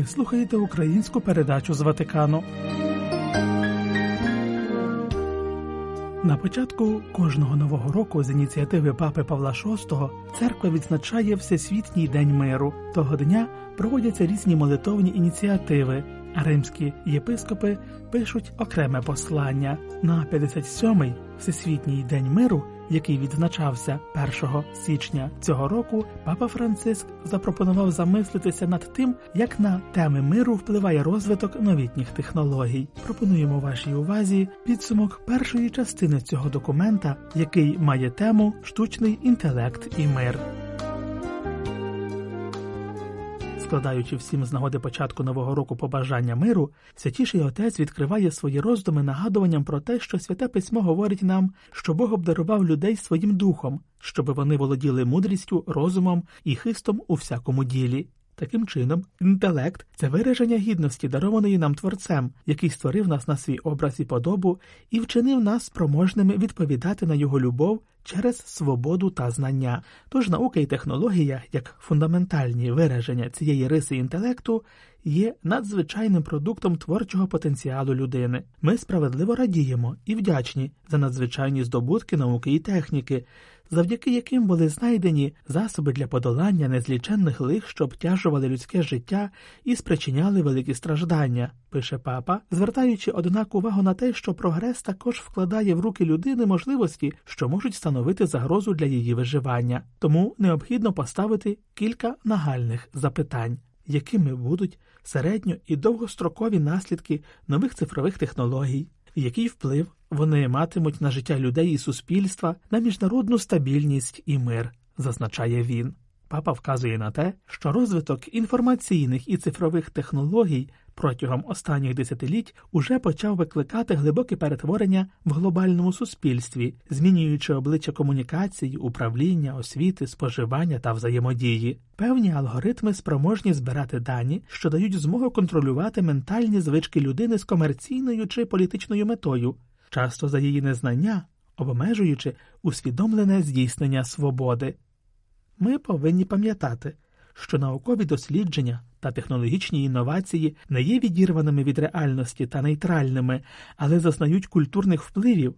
Ви слухаєте українську передачу з Ватикану. На початку кожного нового року з ініціативи папи Павла VI церква відзначає Всесвітній день миру. Того дня проводяться різні молитовні ініціативи, а римські єпископи пишуть окреме послання на 57-й Всесвітній день миру, який відзначався 1 січня цього року. Папа Франциск запропонував замислитися над тим, як на теми миру впливає розвиток новітніх технологій. Пропонуємо вашій увазі підсумок першої частини цього документа, який має тему штучний інтелект і мир. Складаючи всім з нагоди початку нового року побажання миру, святіший отець відкриває свої роздуми нагадуванням про те, що святе письмо говорить нам, що Бог обдарував людей своїм духом, щоб вони володіли мудрістю, розумом і хистом у всякому ділі. Таким чином, інтелект це вираження гідності, дарованої нам творцем, який створив нас на свій образ і подобу і вчинив нас спроможними відповідати на його любов через свободу та знання. Тож наука і технологія, як фундаментальні вираження цієї риси інтелекту, є надзвичайним продуктом творчого потенціалу людини. Ми справедливо радіємо і вдячні за надзвичайні здобутки науки і техніки, завдяки яким були знайдені засоби для подолання незліченних лих, що обтяжували людське життя і спричиняли великі страждання, пише папа, звертаючи однак увагу на те, що прогрес також вкладає в руки людини можливості, що можуть становити загрозу для її виживання. Тому необхідно поставити кілька нагальних запитань. Якими будуть середньо і довгострокові наслідки нових цифрових технологій, який вплив вони матимуть на життя людей і суспільства, на міжнародну стабільність і мир, зазначає він. Папа вказує на те, що розвиток інформаційних і цифрових технологій протягом останніх десятиліть уже почав викликати глибоке перетворення в глобальному суспільстві, змінюючи обличчя комунікації, управління, освіти, споживання та взаємодії. Певні алгоритми спроможні збирати дані, що дають змогу контролювати ментальні звички людини з комерційною чи політичною метою, часто за її незнання, обмежуючи усвідомлене здійснення свободи. Ми повинні пам'ятати, що наукові дослідження та технологічні інновації не є відірваними від реальності та нейтральними, але зазнають культурних впливів,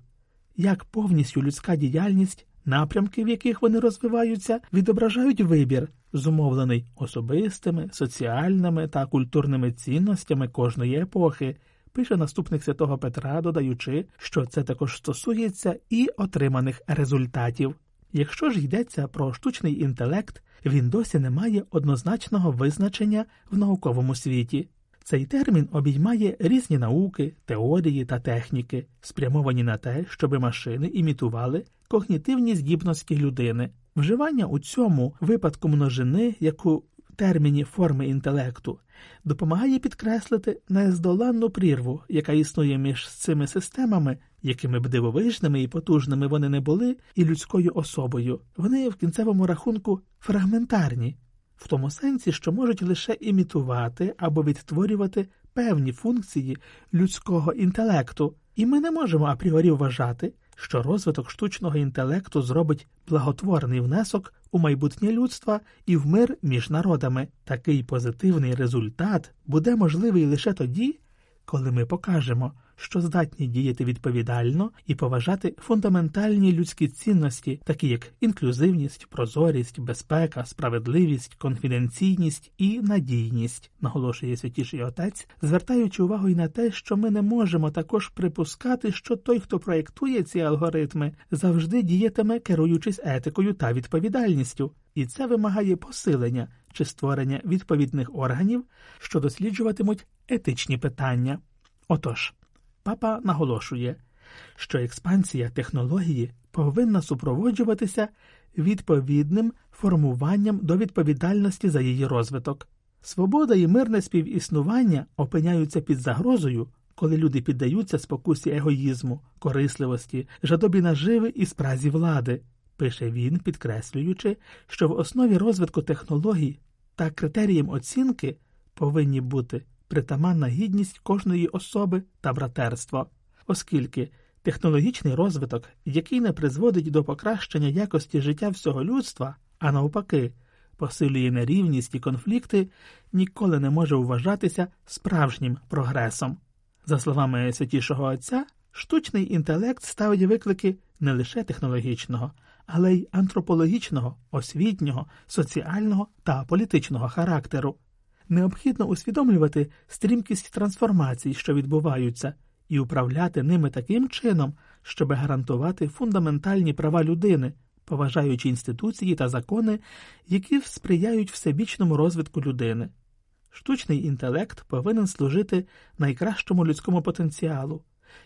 як повністю людська діяльність, напрямки, в яких вони розвиваються, відображають вибір, зумовлений особистими, соціальними та культурними цінностями кожної епохи. Пише наступник святого Петра, додаючи, що це також стосується і отриманих результатів. Якщо ж йдеться про штучний інтелект, він досі не має однозначного визначення в науковому світі. Цей термін обіймає різні науки, теорії та техніки, спрямовані на те, щоби машини імітували когнітивні здібності людини. Вживання у цьому випадку множини, яку терміні форми інтелекту, допомагає підкреслити нездоланну прірву, яка існує між цими системами, якими б дивовижними і потужними вони не були, і людською особою. Вони в кінцевому рахунку фрагментарні, в тому сенсі, що можуть лише імітувати або відтворювати певні функції людського інтелекту, і ми не можемо апріорі вважати, що розвиток штучного інтелекту зробить благотворний внесок у майбутнє людства і в мир між народами. Такий позитивний результат буде можливий лише тоді, коли ми покажемо, що здатні діяти відповідально і поважати фундаментальні людські цінності, такі як інклюзивність, прозорість, безпека, справедливість, конфіденційність і надійність, наголошує святіший отець, звертаючи увагу й на те, що ми не можемо також припускати, що той, хто проєктує ці алгоритми, завжди діятиме, керуючись етикою та відповідальністю, і це вимагає посилення чи створення відповідних органів, що досліджуватимуть етичні питання. Отож. Папа наголошує, що експансія технології повинна супроводжуватися відповідним формуванням до відповідальності за її розвиток. Свобода і мирне співіснування опиняються під загрозою, коли люди піддаються спокусі егоїзму, корисливості, жадобі наживи і спразі влади, пише він, підкреслюючи, що в основі розвитку технологій та критерієм оцінки повинні бути притаманна гідність кожної особи та братерство, оскільки технологічний розвиток, який не призводить до покращення якості життя всього людства, а навпаки, посилює нерівність і конфлікти, ніколи не може вважатися справжнім прогресом. За словами святішого отця, штучний інтелект ставить виклики не лише технологічного, але й антропологічного, освітнього, соціального та політичного характеру. Необхідно усвідомлювати стрімкість трансформацій, що відбуваються, і управляти ними таким чином, щоб гарантувати фундаментальні права людини, поважаючи інституції та закони, які сприяють всебічному розвитку людини. Штучний інтелект повинен служити найкращому людському потенціалу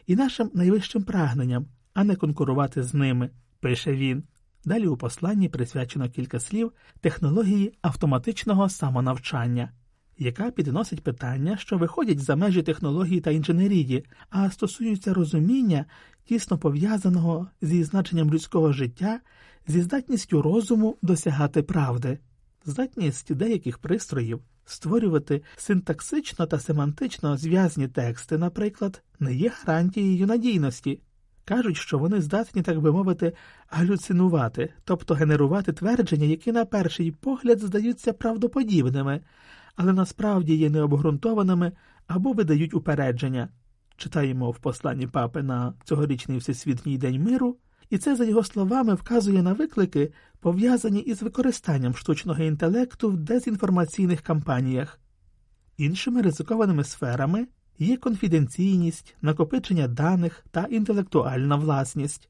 і нашим найвищим прагненням, а не конкурувати з ними, пише він. Далі у посланні присвячено кілька слів технології автоматичного самонавчання, яка підносить питання, що виходять за межі технології та інженерії, а стосуються розуміння, тісно пов'язаного зі значенням людського життя, зі здатністю розуму досягати правди, здатність деяких пристроїв створювати синтаксично та семантично зв'язні тексти, наприклад, не є гарантією надійності. Кажуть, що вони здатні, так би мовити, галюцинувати, тобто генерувати твердження, які на перший погляд здаються правдоподібними, але насправді є необґрунтованими або видають упередження. Читаємо в посланні папи на цьогорічний Всесвітній день миру, і це, за його словами, вказує на виклики, пов'язані із використанням штучного інтелекту в дезінформаційних кампаніях. Іншими ризикованими сферами є конфіденційність, накопичення даних та інтелектуальна власність.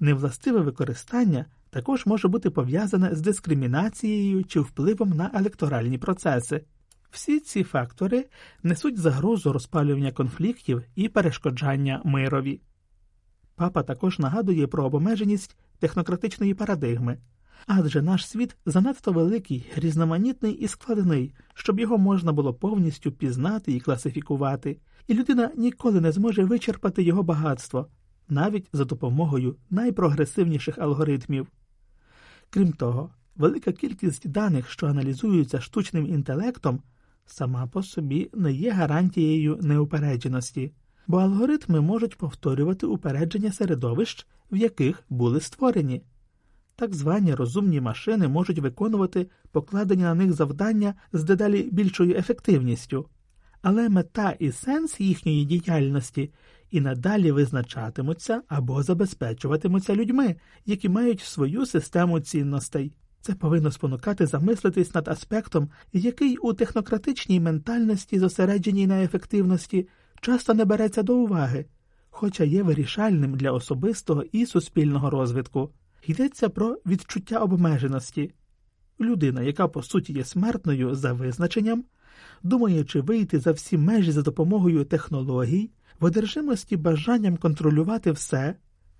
Невластиве використання також може бути пов'язане з дискримінацією чи впливом на електоральні процеси. Всі ці фактори несуть загрозу розпалювання конфліктів і перешкоджання мирові. Папа також нагадує про обмеженість технократичної парадигми, адже наш світ занадто великий, різноманітний і складний, щоб його можна було повністю пізнати і класифікувати, і людина ніколи не зможе вичерпати його багатство, навіть за допомогою найпрогресивніших алгоритмів. Крім того, велика кількість даних, що аналізуються штучним інтелектом, сама по собі не є гарантією неупередженості, бо алгоритми можуть повторювати упередження середовищ, в яких були створені. Так звані розумні машини можуть виконувати покладені на них завдання з дедалі більшою ефективністю, але мета і сенс їхньої діяльності і надалі визначатимуться або забезпечуватимуться людьми, які мають свою систему цінностей. Це повинно спонукати замислитись над аспектом, який у технократичній ментальності, зосередженій на ефективності, часто не береться до уваги, хоча є вирішальним для особистого і суспільного розвитку. Йдеться про відчуття обмеженості. Людина, яка по суті є смертною за визначенням, думаючи вийти за всі межі за допомогою технологій, в одержимості бажанням контролювати все,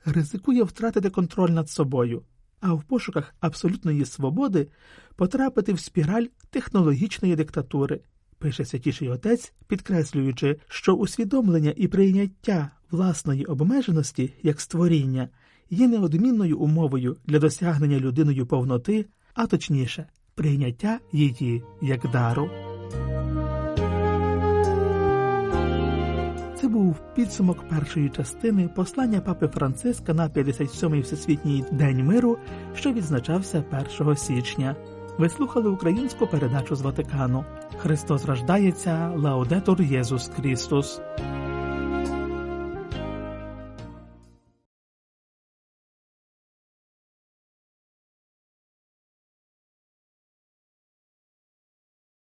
ризикує втратити контроль над собою, а в пошуках абсолютної свободи потрапити в спіраль технологічної диктатури, пише святіший отець, підкреслюючи, що усвідомлення і прийняття власної обмеженості як створіння є неодмінною умовою для досягнення людиною повноти, а точніше, прийняття її як дару. Це був підсумок першої частини послання папи Франциска на 57-й Всесвітній день миру, що відзначався 1 січня. Ви слухали українську передачу з Ватикану. Христос рождається, Лаудетор Єсус Христос.